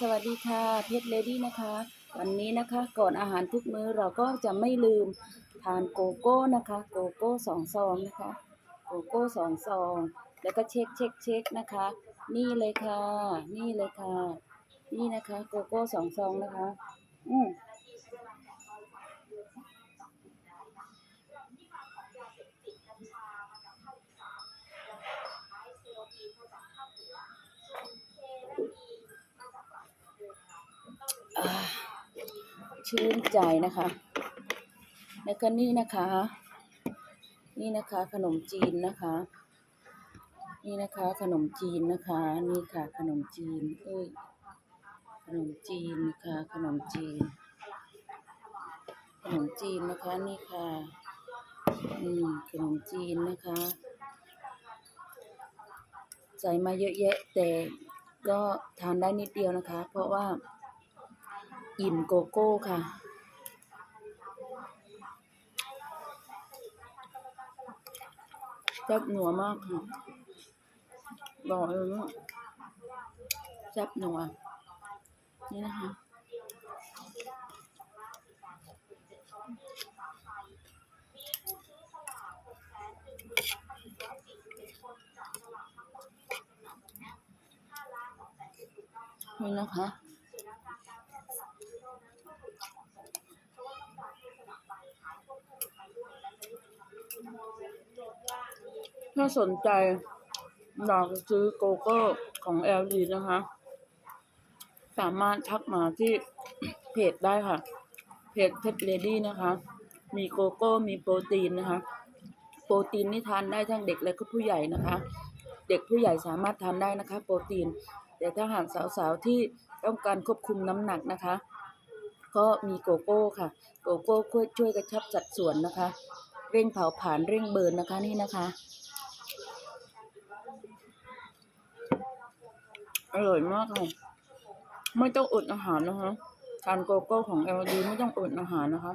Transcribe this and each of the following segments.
สวัสดีค่ะเพชรเลดี้นะคะ วันนี้นะคะก่อนอาหารทุกมื้อเราก็จะไม่ลืมทานโกโก้นะคะ โกโก้สองซองนะคะ โกโก้สองซอง แล้วก็เช็คเช็คเช็คนะคะ นี่เลยค่ะ นี่เลยค่ะ นี่นะคะ โกโก้สองซองนะคะ อืม ชื่นใจนะคะ แล้วก็นี่นะคะ นี่นะคะขนมจีนนะคะ นี่นะคะขนมจีนนะคะ นี่ค่ะขนมจีนเอ้ยขนมจีนนะคะ ขนมจีน ขนมจีนนะคะนี่ค่ะนี่ขนมจีนนะคะ ใส่มาเยอะแยะแต่ก็ทานได้นิดเดียวนะคะ เพราะว่า อิ่มโกโก้ค่ะ แซ่บหนัวมากค่ะ บอกเลยว่าแซ่บหนัว นี่นะคะนี่นะคะ ถ้าสนใจอยากซื้อโกโก้ของ LG นะคะ สามารถทักมาที่เพจได้ค่ะ เพจเพชรเลดี้นะคะ มีโกโก้มีโปรตีนนะคะ โปรตีนนี่ทานได้ทั้งเด็กและก็ผู้ใหญ่นะคะ เด็กผู้ใหญ่สามารถทานได้นะคะ โปรตีน แต่ถ้าหากสาวๆที่ต้องการควบคุมน้ำหนักนะคะ ก็มีโกโก้ค่ะ โกโก้ช่วยกระชับสัดส่วนนะคะ ร่งเผาผลาญเร่งเบิร์นนะคะนี่นะคะ อร่อยมากค่ะไม่ต้องอดอาหารนะคะทานโกโก้ของ LD ไม่ต้องอดอาหารนะคะ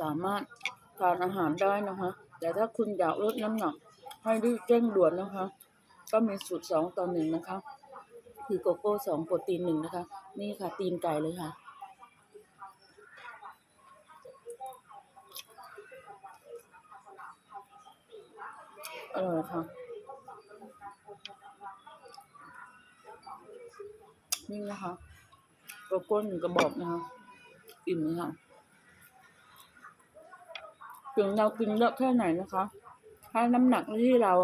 สามารถทานอาหารได้นะคะ แต่ถ้าคุณอยากลดน้ำหนัก ให้รีบเร่งด่วนนะคะ ก็มีสูตรสองต่อหนึ่งนะคะ คือโกโก้สองโปรตีนหนึ่งนะคะ นี่ค่ะตีนไก่เลยค่ะ อร่อยค่ะ นี่นะคะโกโก้หนึ่งกระบอกนะคะ อิ่มเลยค่ะถึงเรากินเยอะแค่ไหนนะคะให้น้ำหนักที่เรา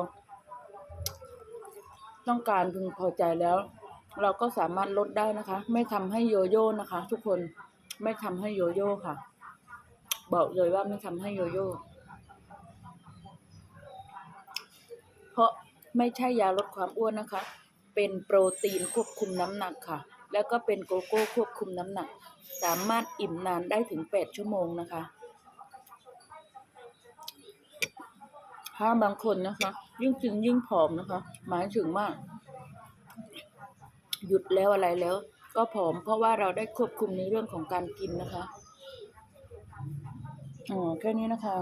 ต้องการพึงพอใจแล้ว เราก็สามารถลดได้นะคะ ไม่ทำให้โยโย่นะคะ ทุกคนไม่ทำให้โยโย่ค่ะ บอกเลยว่าไม่ทำให้โยโย่เพ ราะไม่ใช่ยาลดความอ้วนนะคะ เป็นโปรตีนควบคุมน้ำหนักค่ะ แล้วก็เป็นโกโก้ควบคุมน้ำหนัก สามารถอิ่มนานได้ถึงแปดชั่วโมงนะคะ ถ้าบางคนนะคะ ยิ่งกินยิ่งผอมนะคะ หมายถึงว่าหยุดแล้วอะไรแล้ว ก็ผอมเพราะว่าเราได้ควบคุมในเรื่องของการกินนะคะอ๋อแค่นี้นะคะ